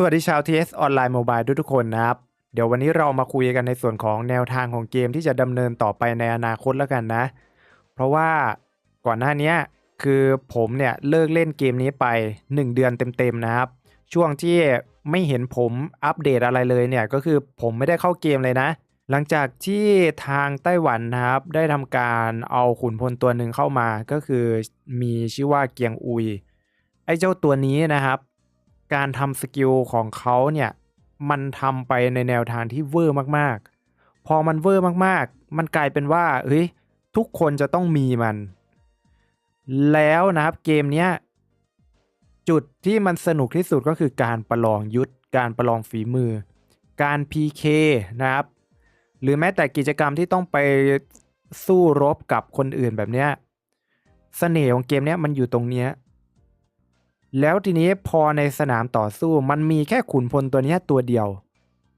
สวัสดีชาว TS ออนไลน์โมบายทุกคนนะครับ เดี๋ยววันนี้เรามาคุยกันในส่วนของแนวทางของเกมที่จะดำเนินต่อไปในอนาคตแล้วกันนะ เพราะว่าก่อนหน้านี้คือผมเนี่ยเลิกเล่นเกมนี้ไป 1 เดือนเต็มๆนะครับ ช่วงที่ไม่เห็นผมอัปเดตอะไรเลยเนี่ยก็คือผมไม่ได้เข้าเกมเลยนะ หลังจากที่ทางไต้หวันนะครับ ได้ทำการเอาขุนพลตัวหนึ่งเข้ามา ก็คือมีชื่อว่าเกียงอุย ไอ้เจ้าตัวนี้นะครับ การทำสกิลของเขาเนี่ยมันทำไปในแนวทางที่เวอร์มากๆ พอมันเวอร์มากๆ มันกลายเป็นว่าเฮ้ยทุกคนจะต้องมีมัน แล้วนะครับเกมเนี้ยจุดที่มันสนุกที่สุดก็คือการประลองยุทธการประลองฝีมือ การ PK นะครับ หรือแม้แต่กิจกรรมที่ต้องไปสู้รบกับคนอื่นแบบเนี้ยเสน่ห์ของเกมเนี้ยมันอยู่ตรงเนี้ย แล้วทีนี้พอในสนามต่อสู้มันมีแค่ขุนพลตัวนี้ตัวเดียว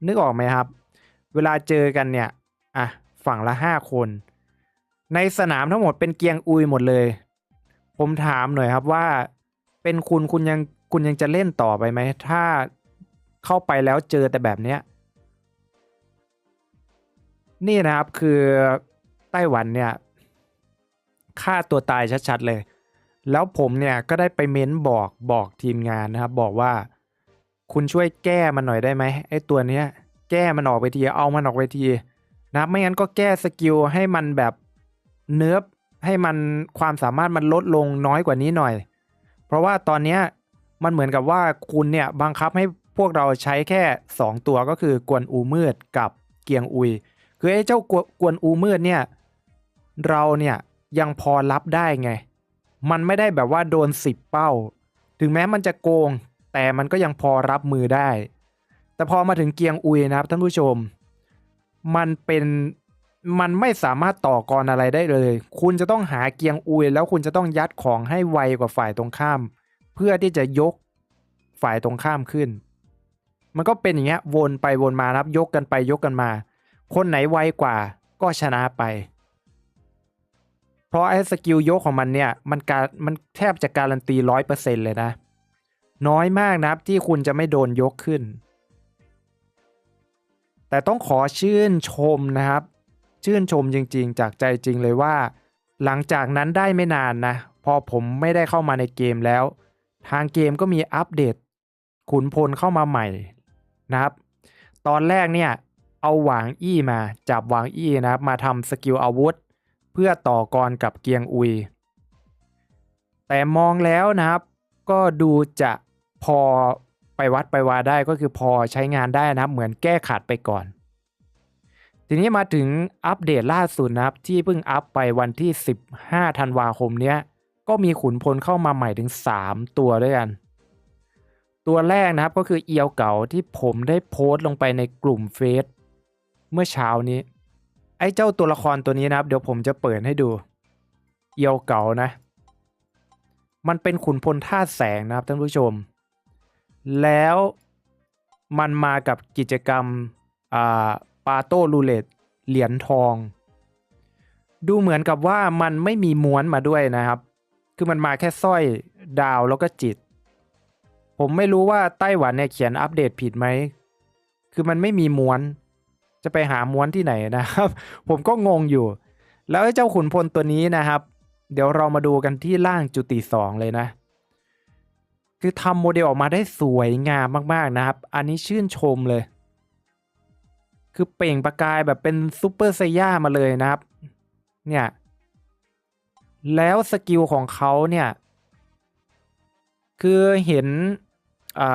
นึกออกไหมครับ เวลาเจอกันเนี่ยอะฝั่งละห้าคน ในสนามทั้งหมดเป็นเกียงอุยหมดเลย ผมถามหน่อยครับว่า เป็นคุณคุณยังคุณยังจะเล่นต่อไปไหม ถ้าเข้าไปแล้วเจอแต่แบบเนี้ยนี่นะครับคือไต้หวันเนี่ยฆ่าตัวตายชัดๆเลย แล้วผมเนี่ยก็ได้ไปเม้นบอกบอกทีมงานนะครับ บอกว่า คุณช่วยแก้มันหน่อยได้ไหมไอ้ตัวเนี้ย แก้มันออกไปทีเอามันออกไปทีนะครับไม่งั้นก็แก้สกิลให้มันแบบเนิร์ฟให้มันความสามารถมันลดลงน้อยกว่านี้หน่อย เพราะว่าตอนเนี้ยมันเหมือนกับว่าคุณเนี่ยบังคับให้พวกเราใช้แค่ 2 ตัวก็คือกวนอูมืดกับเกียงอุย คือไอ้เจ้ากวกวนอูมืดเนี่ย เราเนี่ยยังพอรับได้ไง มันไม่ได้แบบว่าโดนสิบเป้า ถึงแม้มันจะโกง แต่มันก็ยังพอรับมือได้ แต่พอมาถึงเกียงอุยนะครับท่านผู้ชม มันเป็นมันไม่สามารถต่อกรอะไรได้เลย คุณจะต้องหาเกียงอุย แล้วคุณจะต้องยัดของให้ไวกว่าฝ่ายตรงข้าม เพื่อที่จะยกฝ่ายตรงข้ามขึ้น มันก็เป็นอย่างเงี้ยวนไปวนมานะครับยกกันไปยกกันมา คนไหนไวกว่าก็ชนะไป เพราะไอ้สกิลยกของมันเนี่ยมันการมันแทบจะการันตีร้อยเปอร์เซ็นเลยนะ น้อยมากนะครับที่คุณจะไม่โดนยกขึ้น แต่ต้องขอชื่นชมนะครับ ชื่นชมจริงๆ จากใจจริงเลยว่า หลังจากนั้นได้ไม่นานนะ พอผมไม่ได้เข้ามาในเกมแล้ว ทางเกมก็มีอัปเดต ขุนพลเข้ามาใหม่นะครับ ตอนแรกเนี่ยเอาหวางอี้มาจับหวางอี้นะครับมาทำสกิลอาวุธ เพื่อต่อกรกับเกียงอุย แต่มองแล้วนะครับ ก็ดูจะพอไปวัดไปวาได้ก็คือพอใช้งานได้นะครับเหมือนแก้ขัดไปก่อน ทีนี้มาถึงอัปเดตล่าสุดนะครับ ที่เพิ่งอัปไปวันที่ 15 ธันวาคมเนี้ยก็มีขุนพลเข้ามาใหม่ถึง 3 ตัวด้วยกัน ตัวแรกนะครับก็คือเอียวเก่าที่ผมได้โพสต์ลงไปในกลุ่มเฟซเมื่อเช้านี้ ไอ้เจ้าตัวละครตัวนี้นะครับ เดี๋ยวผมจะเปิดให้ดู เอียวเก่านะ มันเป็นขุนพลท่าตุแสงนะครับท่านผู้ชม แล้วมันมากับกิจกรรมอ่าปาโต้รูเลตเหรียญทอง ดูเหมือนกับว่ามันไม่มีม้วนมาด้วยนะครับ คือมันมาแค่สร้อยดาวแล้วก็จิต ผมไม่รู้ว่าไต้หวันเนี่ยเขียนอัปเดตผิดไหม คือมันไม่มีม้วน จะไปหาม้วนที่ไหนนะครับ ผมก็งงอยู่ แล้วเจ้าขุนพลตัวนี้นะครับ เดี๋ยวเรามาดูกันที่ล่างจุติสองเลยนะ คือทำโมเดลออกมาได้สวยงามมากๆนะครับ อันนี้ชื่นชมเลย คือเปล่งประกายแบบเป็นซูเปอร์ไซย่ามาเลยนะครับ เนี่ย แล้วสกิลของเขาเนี่ย คือเห็น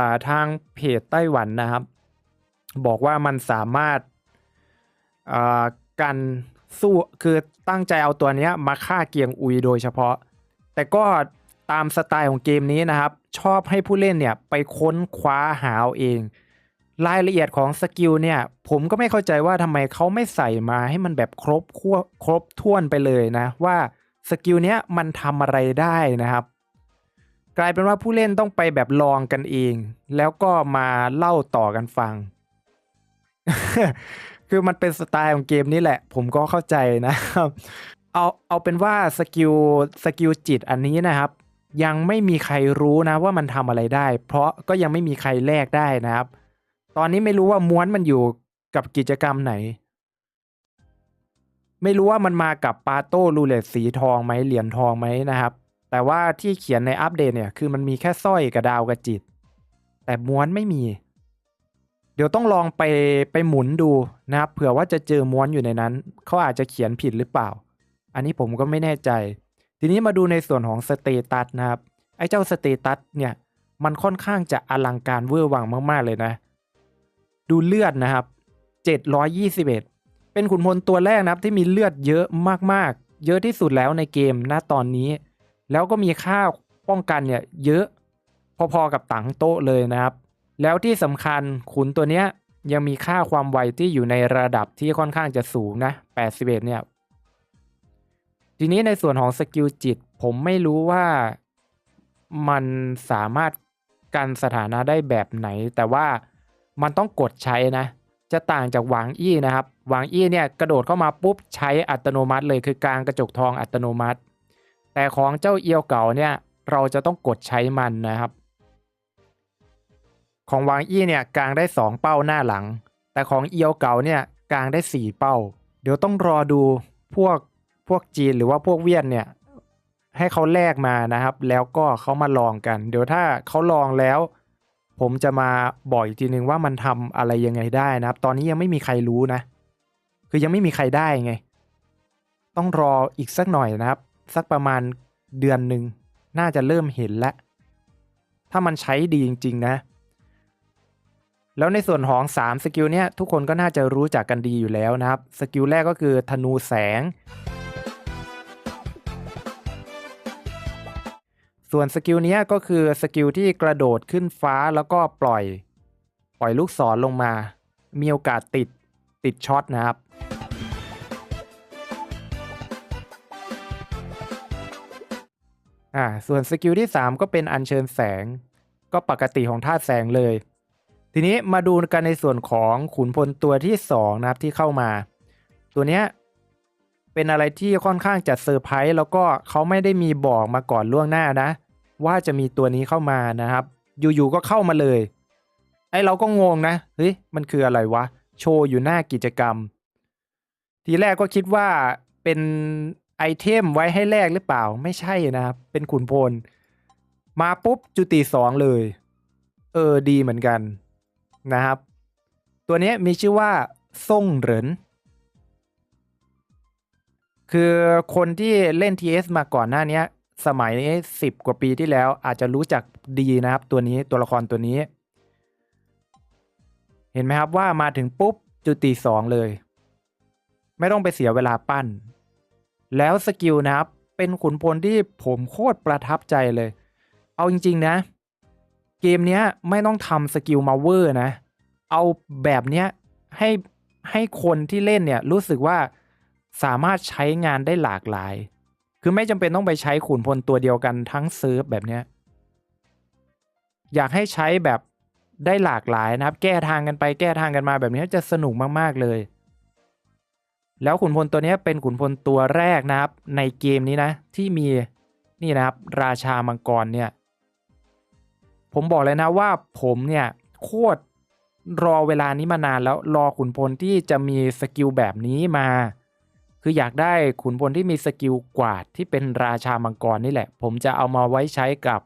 าทางเพจไต้หวันนะครับ บอกว่ามันสามารถ กันสู้คือตั้งใจเอาตัวนี้มาฆ่าเกียงอุยโดยเฉพาะ แต่ก็ตามสไตล์ของเกมนี้นะครับ ชอบให้ผู้เล่นเนี่ยไปค้นคว้าหาเอาเอง รายละเอียดของสกิลเนี่ยผมก็ไม่เข้าใจว่าทำไมเขาไม่ใส่มาให้มันแบบครบขั้วครบถ้วนไปเลยนะ ว่าสกิลเนี้ยมันทำอะไรได้นะครับ กลายเป็นว่าผู้เล่นต้องไปแบบลองกันเอง แล้วก็มาเล่าต่อกันฟัง คือมันเป็นสไตล์ของเกมนี้แหละ ผมก็เข้าใจนะครับ เอาเอาเป็นว่าสกิลสกิลจิตอันนี้นะครับ ยังไม่มีใครรู้นะว่ามันทำอะไรได้ เพราะก็ยังไม่มีใครแลกได้นะครับ ตอนนี้ไม่รู้ว่าม้วนมันอยู่กับกิจกรรมไหน ไม่รู้ว่ามันมากับปาโต้รูเลตสีทองไหมเหรียญทองไหมนะครับ แต่ว่าที่เขียนในอัปเดตเนี่ยคือมันมีแค่สร้อยกับดาวกับจิต แต่ม้วนไม่มี เดี๋ยวต้องลองไปไปหมุนดูนะครับเผื่อว่าจะเจอม้วนอยู่ในนั้น เขาอาจจะเขียนผิดหรือเปล่า อันนี้ผมก็ไม่แน่ใจ ทีนี้มาดูในส่วนของสเตตัสนะครับ ไอ้เจ้าสเตตัสเนี่ย มันค่อนข้างจะอลังการเวอร์วังมาก ๆ เลยนะ ดูเลือดนะครับ 721 เป็นขุนพลตัวแรกนะครับที่มีเลือดเยอะมากๆ เยอะที่สุดแล้วในเกมณตอนนี้ แล้วก็มีค่าป้องกันเนี่ยเยอะพอๆกับตังโต๊ะเลยนะครับ แล้วที่สำคัญขุนตัวเนี้ยยังมีค่าความไวที่อยู่ในระดับที่ค่อนข้างจะสูงนะ 81 เนี่ย ทีนี้ในส่วนของสกิลจิต ผมไม่รู้ว่ามันสามารถกันสถานะได้แบบไหน แต่ว่ามันต้องกดใช้นะ จะต่างจากหวางอี้นะครับหวางอี้เนี่ยกระโดดเข้ามาปุ๊บใช้อัตโนมัติเลยคือกลางกระจกทองอัตโนมัติ แต่ของเจ้าเอียวเก่าเนี่ยเราจะต้องกดใช้มันนะครับ ของวางอี้เนี่ยกลางได้ 2 เป้าหน้าหลัง แต่ของเอียวเก่าเนี่ยกลางได้ 4 เป้า เดี๋ยวต้องรอดูพวกพวกจีนหรือว่าพวกเวียดเนี่ยให้เขาแลกมานะครับ แล้วก็เขามาลองกัน เดี๋ยวถ้าเขาลองแล้ว ผมจะมาบอกอีกทีนึงว่ามันทำอะไรยังไงได้นะครับ ตอนนี้ยังไม่มีใครรู้นะ คือยังไม่มีใครได้ไง ต้องรออีกสักหน่อยนะครับ สักประมาณเดือนหนึ่งน่าจะเริ่มเห็นแล้วถ้ามันใช้ดีจริง ๆ นะ แล้วในส่วนของ 3 สกิลเนี่ยทุกคนก็น่าจะรู้จักกันดีอยู่แล้วนะครับ สกิลแรกก็คือธนูแสง ส่วนสกิลเนี้ยก็คือสกิลที่กระโดดขึ้นฟ้าแล้วก็ปล่อย ปล่อยลูกศรลงมา มีโอกาสติดติดช็อตนะครับอ่าส่วนสกิลที่ 3 ก็เป็นอัญเชิญแสง ก็ปกติของธาตุแสงเลย ทีนี้มาดูกันในส่วนของขุนพลตัวที่2นะครับที่เข้ามา ตัวเนี้ยเป็นอะไรที่ค่อนข้างจะเซอร์ไพรส์แล้วก็เขาไม่ได้มีบอกมาก่อนล่วงหน้านะ ว่าจะมีตัวนี้เข้ามานะครับ อยู่ๆก็เข้ามาเลย ไอ้เราก็งงนะเฮ้ยมันคืออะไรวะ โชว์อยู่หน้ากิจกรรม ทีแรกก็คิดว่าเป็นไอเทมไว้ให้แลกหรือเปล่าไม่ใช่นะครับ เป็นขุนพล มาปุ๊บจุติสองเลย เออดีเหมือนกัน นะครับ ตัวนี้มีชื่อว่าซ่งเหรินคือคนที่เล่น TS มาก่อนหน้านี้สมัยสิบกว่าปีที่แล้วอาจจะรู้จักดีนะครับ ตัวนี้ตัวละครตัวนี้ เห็นไหมครับว่ามาถึงปุ๊บจุติสองเลย ไม่ต้องไปเสียเวลาปั้น แล้วสกิลนะครับ เป็นขุนพลที่ผมโคตรประทับใจเลย เอาจริง ๆ นะ เกมเนี้ยไม่ต้องทำสกิลมาเวอร์นะ เอาแบบเนี้ยให้ให้คนที่เล่นเนี่ยรู้สึกว่าสามารถใช้งานได้หลากหลาย คือไม่จำเป็นต้องไปใช้ขุนพลตัวเดียวกันทั้งเซิร์ฟแบบเนี้ยอยากให้ใช้แบบได้หลากหลายนะครับ แก้ทางกันไปแก้ทางกันมาแบบนี้จะสนุกมากๆเลย แล้วขุนพลตัวนี้เป็นขุนพลตัวแรกนะครับ ในเกมนี้นะ ที่มีนี่นะครับ ราชามังกรเนี่ย ผมบอกเลยนะว่าผมเนี่ยโคตรรอเวลานี้มานานแล้วรอขุนพลที่จะมีสกิลแบบนี้มา คืออยากได้ขุนพลที่มีสกิลกวาดที่เป็นราชามังกรนี่แหละ ผมจะเอามาไว้ใช้กับ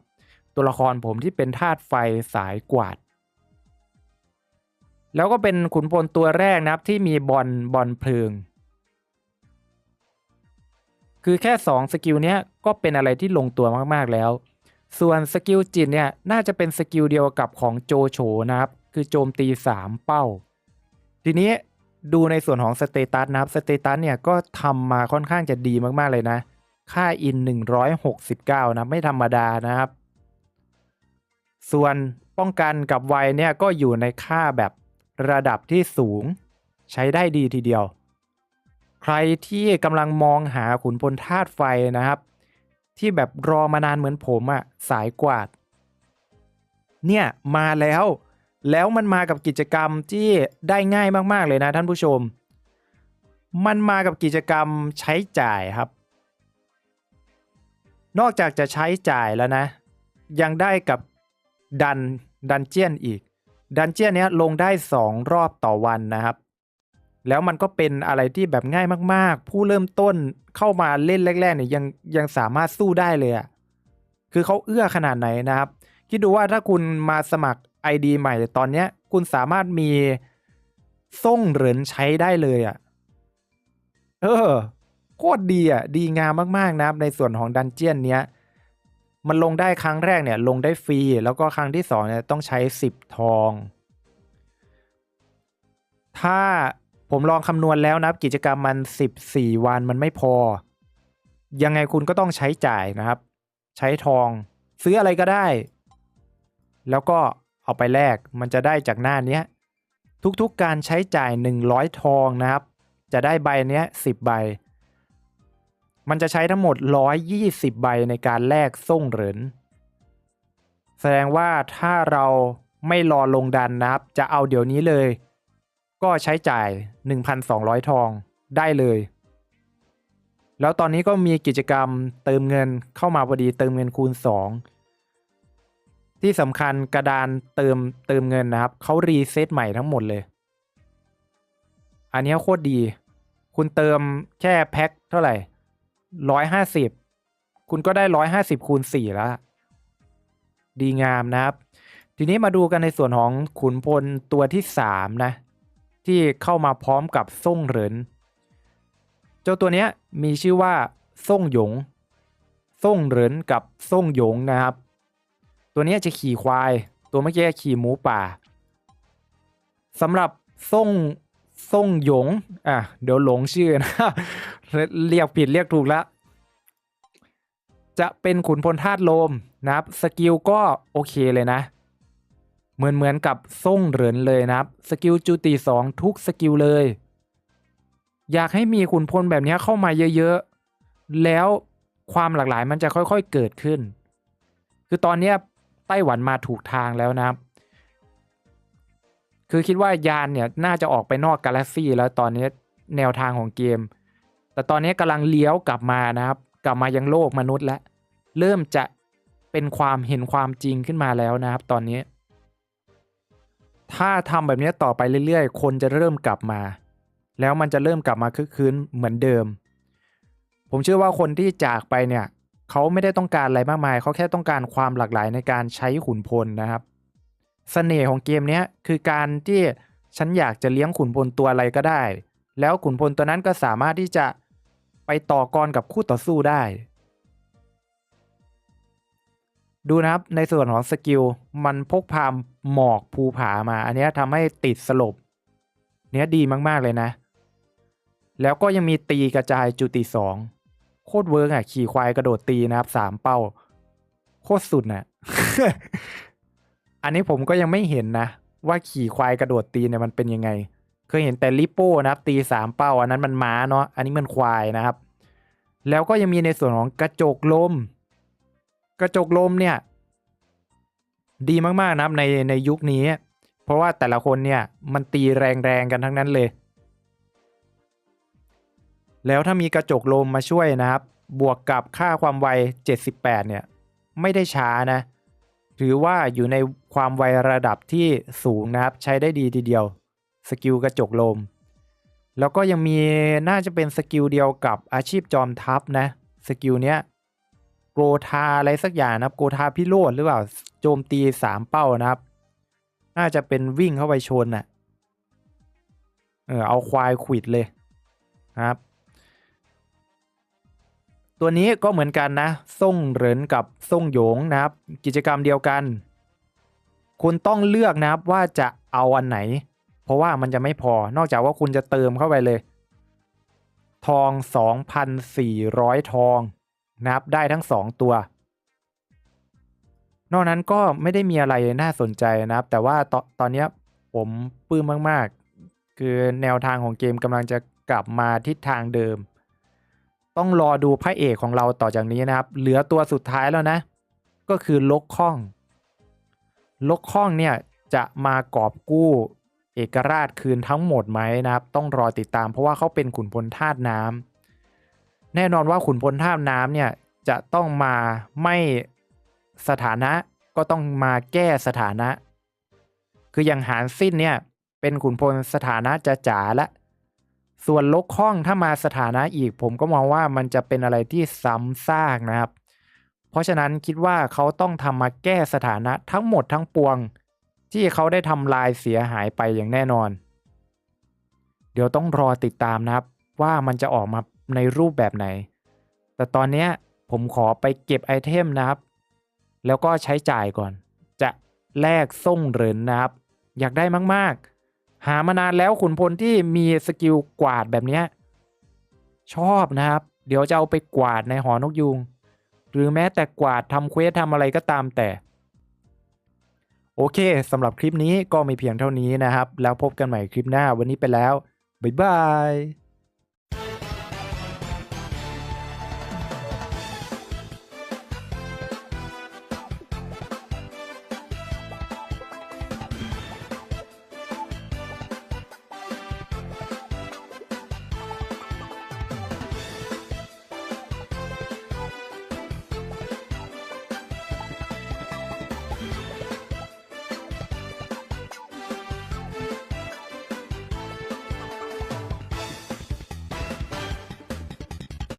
ตัวละครผมที่เป็นธาตุไฟสายกวาด แล้วก็เป็นขุนพลตัวแรกนะครับที่มีบอลบอลเพลิง คือแค่ 2 สกิลเนี้ยก็เป็นอะไรที่ลงตัวมากๆแล้ว ส่วนสกิลจิตเนี่ย น่าจะเป็นสกิลเดียวกับของโจโฉนะครับ คือโจมตี 3 เป้า ทีนี้ดูในส่วนของสเตตัสนะครับ สเตตัสเนี่ยก็ทำมาค่อนข้างจะดีมาก ๆ เลยนะ ค่าอิน 169 นะ ไม่ธรรมดานะครับ ส่วนป้องกันกับไวเนี่ยก็อยู่ในค่าแบบระดับที่สูงใช้ได้ดีทีเดียว ใครที่กำลังมองหาขุนพลธาตุไฟนะครับ ที่แบบรอมานานเหมือนผมอะสายกวาด เนี่ยมาแล้ว แล้วมันมากับกิจกรรมที่ได้ง่ายมากๆเลยนะท่านผู้ชม มันมากับกิจกรรมใช้จ่ายครับ นอกจากจะใช้จ่ายแล้วนะ ยังได้กับดันดันเจียนอีก ดันเจียนเนี้ยลงได้ 2 รอบต่อวันนะครับ แล้วมันก็เป็นอะไรที่แบบง่ายมากๆ ผู้เริ่มต้นเข้ามาเล่นแรกๆเนี่ยยังยังสามารถสู้ได้เลยอะคือเขาเอื้อขนาดไหนนะครับ คิดดูว่าถ้าคุณมาสมัคร ID ใหม่ตอนเนี้ย คุณสามารถมีส่งเหรินใช้ได้เลยอะเออโคตรดีอะดีงามมากๆนะครับในส่วนของดันเจียนเนี้ยมันลงได้ครั้งแรกเนี่ยลงได้ฟรี แล้วก็ครั้งที่สองเนี่ยต้องใช้สิบทอง ถ้า ผมลองคำนวณแล้วนะครับ กิจกรรมมันสิบสี่วันมันไม่พอ ยังไงคุณก็ต้องใช้จ่ายนะครับ ใช้ทองซื้ออะไรก็ได้ แล้วก็เอาไปแลกมันจะได้จากหน้านี้ทุกๆการใช้จ่าย 100 ทองนะครับ จะได้ใบเนี้ย10 ใบ มันจะใช้ทั้งหมด 120 ใบในการแลกส่งเหรินแสดงว่าถ้าเราไม่รอลงดันนะครับ จะเอาเดี๋ยวนี้เลย ก็ใช้จ่าย 1,200 ทองได้เลย แล้วตอนนี้ก็มีกิจกรรมเติมเงินเข้ามาพอดีเติมเงินคูณ 2 ที่สำคัญกระดานเติมเติมเงินนะครับเขารีเซ็ตใหม่ทั้งหมดเลย อันนี้โคตรดี คุณเติมแค่แพ็คเท่าไหร่ร้อยห้าสิบคุณก็ได้ร้อยห้าสิบคูณสี่แล้ว ดีงามนะครับ ทีนี้มาดูกันในส่วนของขุนพลตัวที่สามนะ ที่เข้ามาพร้อมกับส่งเหริน เจ้าตัวเนี้ยมีชื่อว่าส่งหยงส่งเหรินกับส่งหยงนะครับ ตัวเนี้ยจะขี่ควาย ตัวเมื่อกี้ขี่หมูป่าสำหรับส่งส่งหยงอะเดี๋ยวหลงชื่อนะเรียกผิดเรียกถูกแล้วจะเป็นขุนพลธาตุลมนะครับ สกิลก็โอเคเลยนะ เหมือนเหมือนกับส่งเหรินเลยนะครับ สกิลจูตีสองทุกสกิลเลย อยากให้มีขุนพลแบบนี้เข้ามาเยอะๆ แล้วความหลากหลายมันจะค่อยๆเกิดขึ้น คือตอนนี้ไต้หวันมาถูกทางแล้วนะครับ คือคิดว่ายานเนี่ยน่าจะออกไปนอกกาแล็กซี่แล้วตอนนี้แนวทางของเกม แต่ตอนนี้กำลังเลี้ยวกลับมานะครับ กลับมายังโลกมนุษย์แล้ว เริ่มจะเป็นความเห็นความจริงขึ้นมาแล้วนะครับ ตอนนี้ ถ้าทำแบบนี้ต่อไปเรื่อยๆ คนจะเริ่มกลับมา แล้วมันจะเริ่มกลับมาคึกคืนเหมือนเดิม ผมเชื่อว่าคนที่จากไปเนี่ยเขาไม่ได้ต้องการอะไรมากมาย เขาแค่ต้องการความหลากหลายในการใช้ขุนพลนะครับเสน่ห์ของเกมนี้คือการที่ฉันอยากจะเลี้ยงขุนพลตัวอะไรก็ได้ แล้วขุนพลตัวนั้นก็สามารถที่จะไปต่อกรกับคู่ต่อสู้ได้ ดูนะครับในส่วนของสกิลมันพกพาหมอกภูผามา อันนี้ทำให้ติดสลบ เนี้ยดีมาก ๆ เลยนะ แล้วก็ยังมีตีกระจายจุติสองโคตรเวิร์กอะ ขี่ควายกระโดดตีนะครับสามเป้า โคตรสุดน่ะ อันนี้ผมก็ยังไม่เห็นนะ ว่าขี่ควายกระโดดตีเนี่ยมันเป็นยังไง เคยเห็นแต่ลิปโป้นะครับตีสามเป้า อันนั้นมันม้าเนาะอันนี้มันควายนะครับ แล้วก็ยังมีในส่วนของกระจกลม กระจกลมเนี่ย ดีมากๆนะครับในในยุคนี้ เพราะว่าแต่ละคนเนี่ยมันตีแรงๆกันทั้งนั้นเลย แล้วถ้ามีกระจกลมมาช่วยนะครับ บวกกับค่าความไว 78 เนี่ย ไม่ได้ช้านะ ถือว่าอยู่ในความไวระดับที่สูงนะครับ ใช้ได้ดีทีเดียว สกิลกระจกลม แล้วก็ยังมีน่าจะเป็นสกิลเดียวกับอาชีพจอมทัพนะ สกิลเนี้ย โกธาอะไรสักอย่างนะครับ โกธาพิโรธหรือเปล่าโจมตีสามเป้านะครับ น่าจะเป็นวิ่งเข้าไปชนน่ะเออเอาควายขวิดเลยครับ ตัวนี้ก็เหมือนกันนะ ส่งเหรินกับส่งหยงนะครับ กิจกรรมเดียวกัน คุณต้องเลือกนะครับว่าจะเอาอันไหน เพราะว่ามันจะไม่พอนอกจากว่าคุณจะเติมเข้าไปเลย ทอง 2,400 ทอง นะครับได้ทั้ง 2 ตัว นอกนั้นก็ไม่ได้มีอะไรน่าสนใจนะครับ แต่ว่าตตอนนี้ผมปลื้มมาก ๆ คือแนวทางของเกมกำลังจะกลับมาทิศทางเดิม ต้องรอดูพระเอกของเราต่อจากนี้นะครับ เหลือตัวสุดท้ายแล้วนะ ก็คือลกข้อง ลกข้องเนี่ยจะมากอบกู้เอกราชคืนทั้งหมดไหมนะครับ ต้องรอติดตามเพราะว่าเขาเป็นขุนพลธาตุน้ำ แน่นอนว่าขุนพลธาตุน้ำเนี่ยจะต้องมาไม่สถานะก็ต้องมาแก้สถานะ คืออย่างหารสิ้นเนี่ยเป็นขุนพลสถานะจะจ๋าละ ส่วนลกห้องถ้ามาสถานะอีก ผมก็มองว่ามันจะเป็นอะไรที่ซ้ำซากนะครับ เพราะฉะนั้นคิดว่าเขาต้องทำมาแก้สถานะทั้งหมดทั้งปวง ที่เขาได้ทำลายเสียหายไปอย่างแน่นอน เดี๋ยวต้องรอติดตามนะครับ ว่ามันจะออกมา ในรูปแบบไหน แต่ตอนนี้ผมขอไปเก็บไอเทมนะครับ แล้วก็ใช้จ่ายก่อน จะแลกส่งเหรินนะครับ อยากได้มากๆ หามานานแล้วขุนพลที่มีสกิลกวาดแบบนี้ชอบนะครับ เดี๋ยวจะเอาไปกวาดในหอนกยูงหรือแม้แต่กวาดทำเควสทำอะไรก็ตามแต่ โอเคสำหรับคลิปนี้ก็มีเพียงเท่านี้นะครับ แล้วพบกันใหม่คลิปหน้าวันนี้ไปแล้ว บ๊ายบาย